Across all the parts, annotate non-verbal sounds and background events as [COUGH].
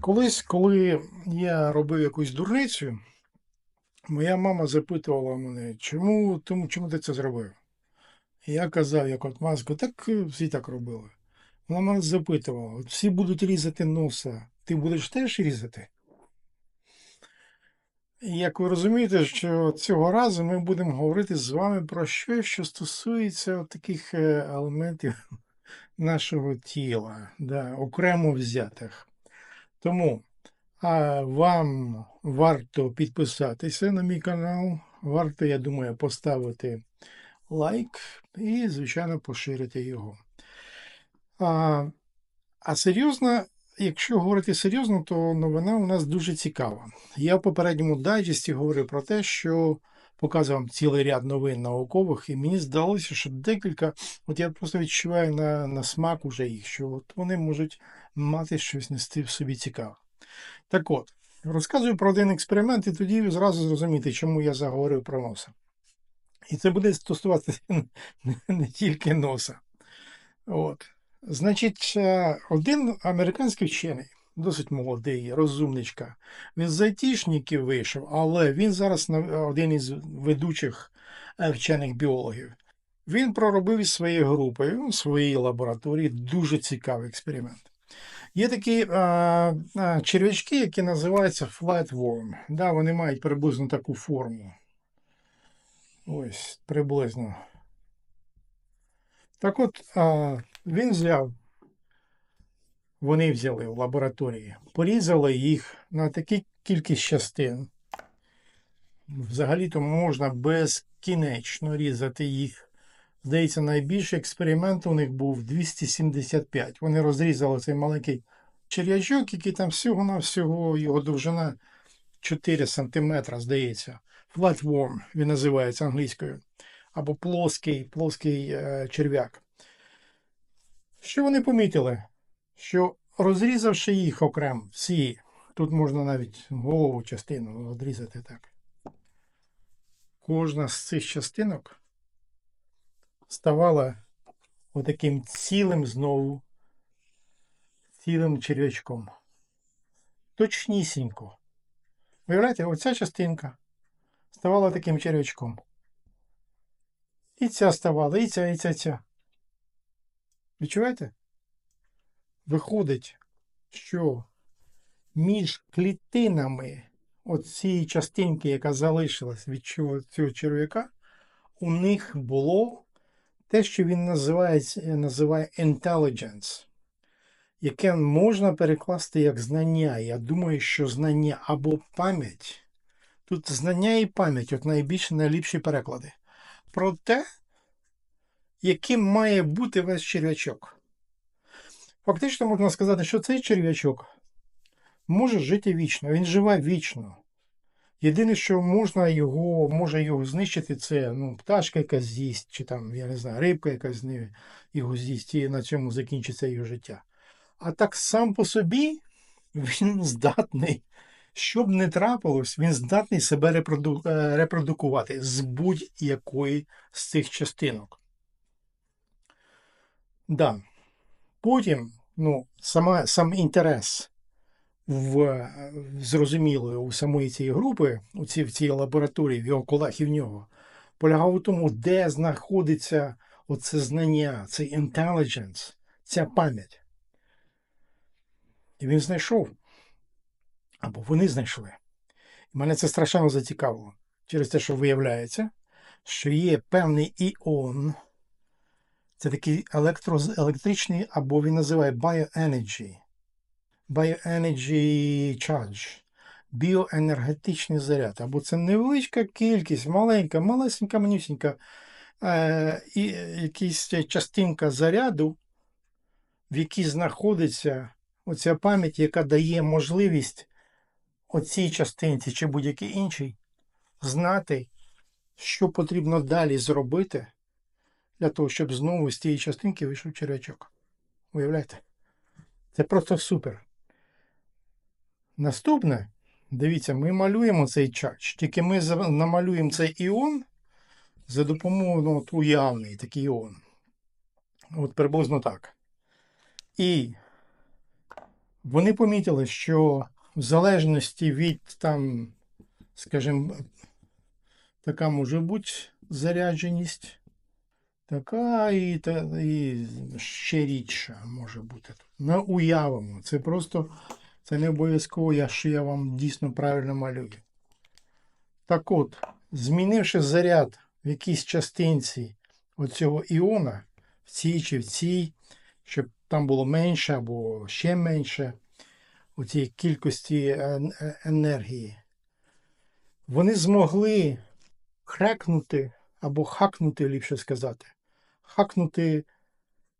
Колись, коли я робив якусь дурницю, моя мама запитувала мене, чому, тому, чому ти це зробив? Я казав, як от маску, так е, всі так робили. Вона мене запитувала, всі будуть різати носа, ти будеш теж різати? Як ви розумієте, що цього разу ми будемо говорити з вами про щось, що стосується таких е, елементів [LAUGHS] нашого тіла, да, окремо взятих. Тому а вам варто підписатися на мій канал. Варто, я думаю, поставити лайк і, звичайно, поширити його. А, а серйозно, якщо говорити серйозно, то новина у нас дуже цікава. Я в попередньому дайджесті говорив про те, що показував цілий ряд новин наукових, і мені здалося, що декілька, от я просто відчуваю на, на смак уже їх, що от вони можуть мати щось нести в собі цікаве. Так от, розказую про один експеримент, і тоді зразу зрозумієте, чому я заговорив про носа. І це буде стосуватися [LAUGHS] не тільки носа. От. Значить, е, один американський вчений, досить молодий, розумничка, він з айтішників вийшов, але він зараз один із ведучих е, вчених біологів. Він проробив із своєю групою, ну, в своїй лабораторії дуже цікавий експеримент. Є такі а, а, черв'ячки, які називаються flatworm. Да, вони мають приблизно таку форму. Ось, приблизно. Так от, а, він взяв, вони взяли в лабораторії, порізали їх на такі кількість частин. Взагалі-то можна безкінечно різати їх. Здається, найбільший експеримент у них був 275. Вони розрізали цей маленький черв'ячок, який там всього-навсього його довжина 4 см, здається. Flatworm він називається англійською. Або плоский, плоский е, черв'як. Що вони помітили? Що розрізавши їх окремо, всі, тут можна навіть голову частину відрізати так. Кожна з цих частинок ставала отаким цілим знову, цілим черв'ячком. Точнісінько. Уявляєте, оця частинка ставала таким черв'ячком. І ця ставала, і ця, і ця, ця. Відчуваєте? Виходить, що між клітинами оцієї частинки, яка залишилась від цього цього черв'яка, у них було те, що він називає, називає intelligence, яке можна перекласти як знання. Я думаю, що знання або пам'ять. Тут знання і пам'ять от найбільш найліпші переклади. Про те, яким має бути весь черв'ячок. Фактично можна сказати, що цей черв'ячок може жити вічно, він живе вічно. Єдине, що можна його, може його знищити, це ну, пташка якась з'їсть, чи там, я не знаю, рибка якась його з'їсть, і на цьому закінчиться його життя. А так сам по собі він здатний, що б не трапилось, він здатний себе репроду... е, репродукувати з будь-якої з цих частинок. Да. Потім, ну, сама, сам інтерес в, зрозумілої у самої цієї групи, у цій, в цій лабораторії, в його колег і в нього, полягав у тому, де знаходиться оце знання, цей intelligence, ця пам'ять. І він знайшов. Або вони знайшли. І мене це страшенно зацікавило. Через те, що виявляється, що є певний іон, це такий електричний, або він називає bioenergy. Bioenergy Charge, біоенергетичний заряд. Або це невеличка кількість, маленька, малесенька, манюсенька, е, і якась частинка заряду, в якій знаходиться оця пам'ять, яка дає можливість оцій частинці чи будь-якій іншій знати, що потрібно далі зробити для того, щоб знову з цієї частинки вийшов черв'ячок. Уявляєте? Це просто супер. Наступне, дивіться, ми малюємо цей чардж, тільки ми намалюємо цей іон за допомогою ну, от уявний такий іон. От приблизно так. І Вони помітили, що в залежності від там, скажімо, така може бути зарядженість, така і, та, і ще рідша може бути. Ми уявимо. Це просто це не обов'язково, що я вам дійсно правильно малюю. Так от, змінивши заряд в якійсь частинці оцього іона, в цій чи в цій, щоб там було менше або ще менше у цій кількості енергії, вони змогли хрекнути або хакнути, ліпше сказати, хакнути,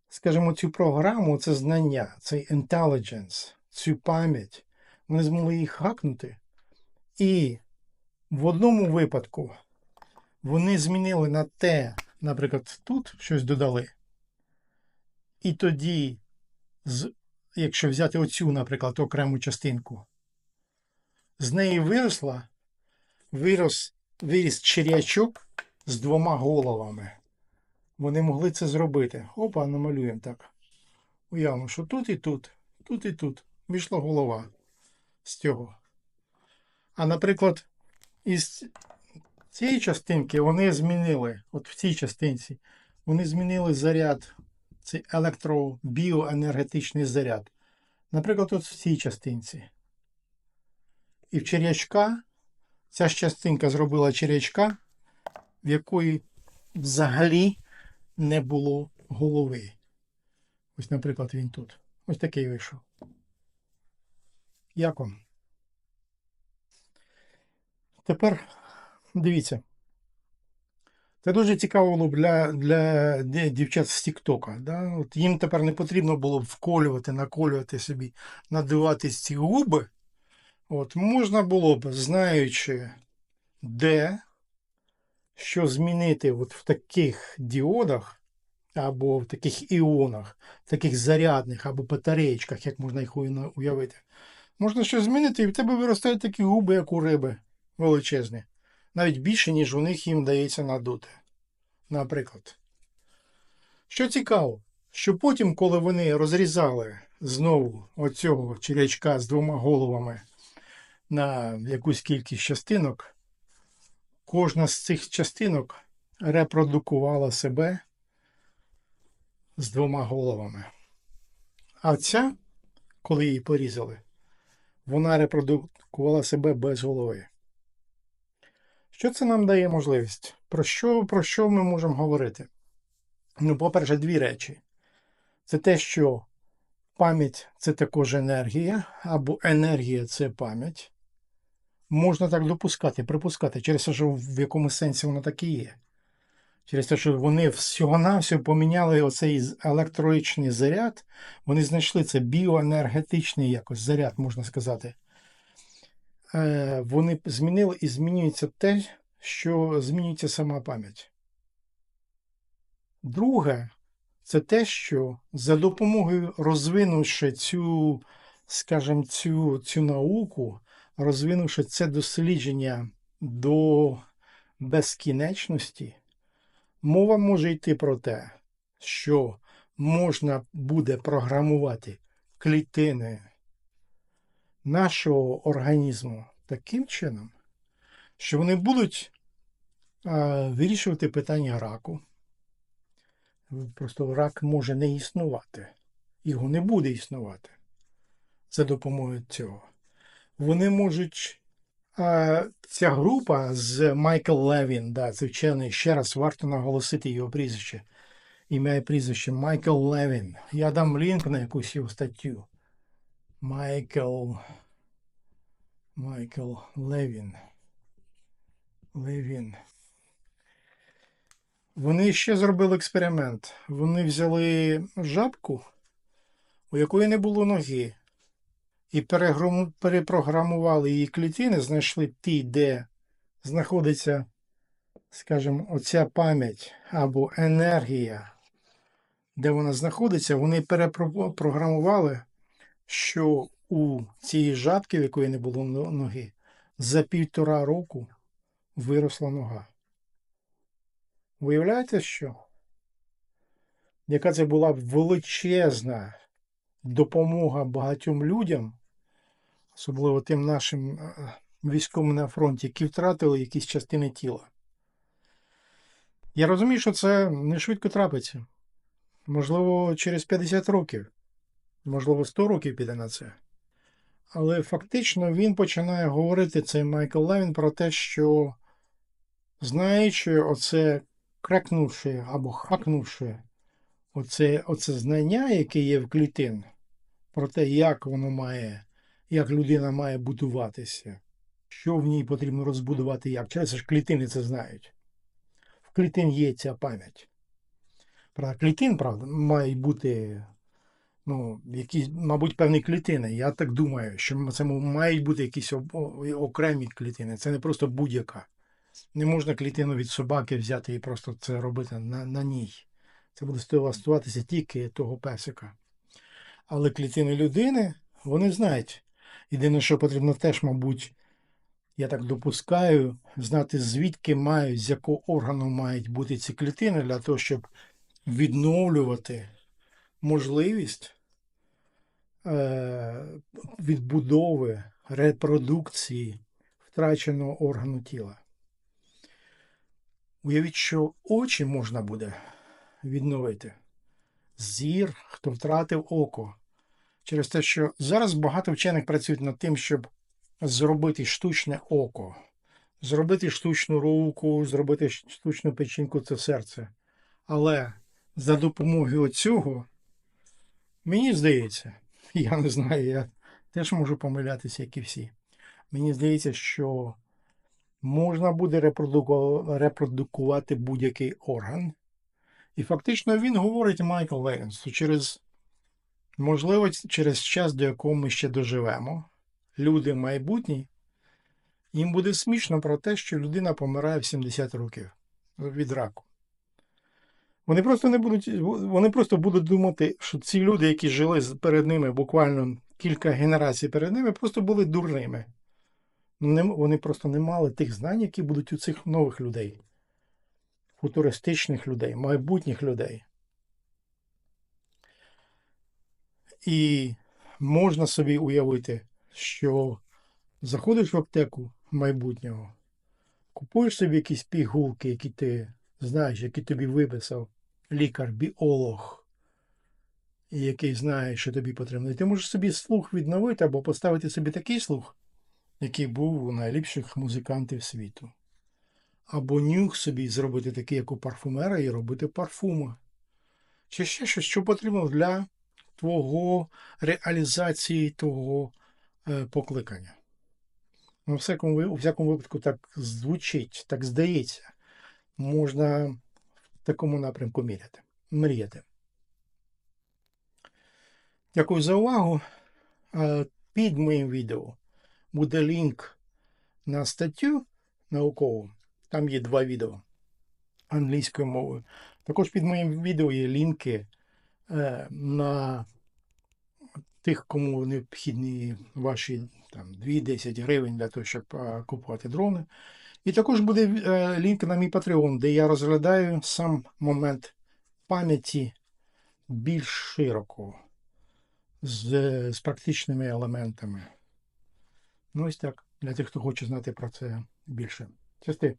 скажімо, цю програму, це знання, цей intelligence, цю пам'ять. Вони змогли їх хакнути. І в одному випадку вони змінили на те, наприклад, тут щось додали. І тоді, якщо взяти оцю, наприклад, окрему частинку, з неї виросла, вирос, виріс черячок з двома головами. Вони могли це зробити. Опа, намалюємо так. Уявимо, що тут і тут, тут і тут вийшла голова з цього. А наприклад, із цієї частинки вони змінили, от в цій частинці, вони змінили заряд, цей електробіоенергетичний заряд. Наприклад, от в цій частинці. І в черячка, ця ж частинка зробила черячка, в якої взагалі не було голови. Ось, наприклад, він тут. Ось такий вийшов. Як вам? Тепер дивіться. Це дуже цікаво було б для, для дівчат з Тіктока. Да? Їм тепер не потрібно було б вколювати, наколювати собі, надивати ці губи. От, можна було б, знаючи, де, що змінити от в таких діодах, або в таких іонах, в таких зарядних, або батареєчках, як можна їх уявити. Можна щось змінити, і в тебе виростають такі губи, як у риби, величезні. Навіть більше, ніж у них їм вдається надути. Наприклад. Що цікаво, що потім, коли вони розрізали знову оцього черячка з двома головами на якусь кількість частинок, кожна з цих частинок репродукувала себе з двома головами. А ця, коли її порізали, вона репродукувала себе без голови. Що це нам дає можливість? Про що, про що ми можемо говорити? Ну, по-перше, дві речі. Це те, що пам'ять це також енергія, або енергія це пам'ять. Можна так допускати, припускати, через те, що в якому сенсі воно так і є. Через те, що вони всього-навсього поміняли оцей електричний заряд, вони знайшли це біоенергетичний якось заряд, можна сказати. Е, Вони змінили і змінюється те, що змінюється сама пам'ять. Друге, це те, що за допомогою розвинувши цю, скажімо, цю, цю науку, розвинувши це дослідження до безкінечності, мова може йти про те, що можна буде програмувати клітини нашого організму таким чином, що вони будуть вирішувати питання раку. Просто рак може не існувати. Його не буде існувати за допомогою цього. Вони можуть. Ця група з Майкл Левін, да, це вчений, ще раз варто наголосити його прізвище. Ім'я і прізвище Майкл Левін. Я дам лінк на якусь його статтю. Майкл. Майкл Левін. Левін. Вони ще зробили експеримент. Вони взяли жабку, у якої не було ноги, і перепрограмували її клітини, знайшли ті, де знаходиться, скажімо, оця пам'ять або енергія, де вона знаходиться, вони перепрограмували, що у цієї жабки, в якої не було ноги, за півтора року виросла нога. Виявляєте, що? Яка це була величезна допомога багатьом людям, особливо тим нашим е, військовим на фронті, які втратили якісь частини тіла. Я розумію, що це не швидко трапиться. Можливо, через 50 років, можливо, 100 років піде на це. Але фактично він починає говорити цей Майкл Левін про те, що знаючи оце крекнувши або хакнувши оце, оце знання, яке є в клітин, про те, як воно має, як людина має будуватися, що в ній потрібно розбудувати як. Через ж клітини це знають. В клітин є ця пам'ять. Правда, клітин, правда, мають бути ну, якісь, мабуть, певні клітини. Я так думаю, що це мають бути якісь окремі клітини. Це не просто будь-яка. Не можна клітину від собаки взяти і просто це робити на, на ній. Це буде стосуватися тільки того песика. Але клітини людини, вони знають. Єдине, що потрібно теж, мабуть, я так допускаю, знати, звідки мають, з якого органу мають бути ці клітини, для того, щоб відновлювати можливість е, відбудови, репродукції втраченого органу тіла. Уявіть, що очі можна буде відновити. Зір, хто втратив око. Через те, що зараз багато вчених працюють над тим, щоб зробити штучне око, зробити штучну руку, зробити штучну печінку це серце. Але за допомогою цього, мені здається, [LAUGHS] я не знаю, я теж можу помилятися, як і всі. Мені здається, що можна буде репродуку- репродукувати будь-який орган. І фактично він говорить Майкл Лейнс, що через можливо, через час, до якого ми ще доживемо, люди майбутні, їм буде смішно про те, що людина помирає в 70 років від раку. Вони просто не будуть, вони просто будуть думати, що ці люди, які жили перед ними буквально кілька генерацій перед ними, просто були дурними. Вони просто не мали тих знань, які будуть у цих нових людей, футуристичних людей, майбутніх людей. І можна собі уявити, що заходиш в аптеку майбутнього, купуєш собі якісь пігулки, які ти знаєш, які тобі виписав лікар, біолог, який знає, що тобі потрібно. Ти можеш собі слух відновити або поставити собі такий слух, який був у найліпших музикантів світу. Або нюх собі зробити такий, як у парфумера, і робити парфуми. Чи ще щось, що потрібно для твого реалізації твого е, покликання. Ну, у всякому, випадку так звучить, так здається. Можна в такому напрямку міряти, мріяти. Дякую за увагу. Е, Під моїм відео буде лінк на статтю наукову. Там є два відео англійською мовою. Також під моїм відео є лінки на тих, кому необхідні ваші там 2-10 гривень для того, щоб е, купувати дрони. І також буде е, лінк на мій Patreon, де я розглядаю сам момент пам'яті більш широко, з, е, з практичними елементами. Ну, ось так, для тих, хто хоче знати про це більше. Части.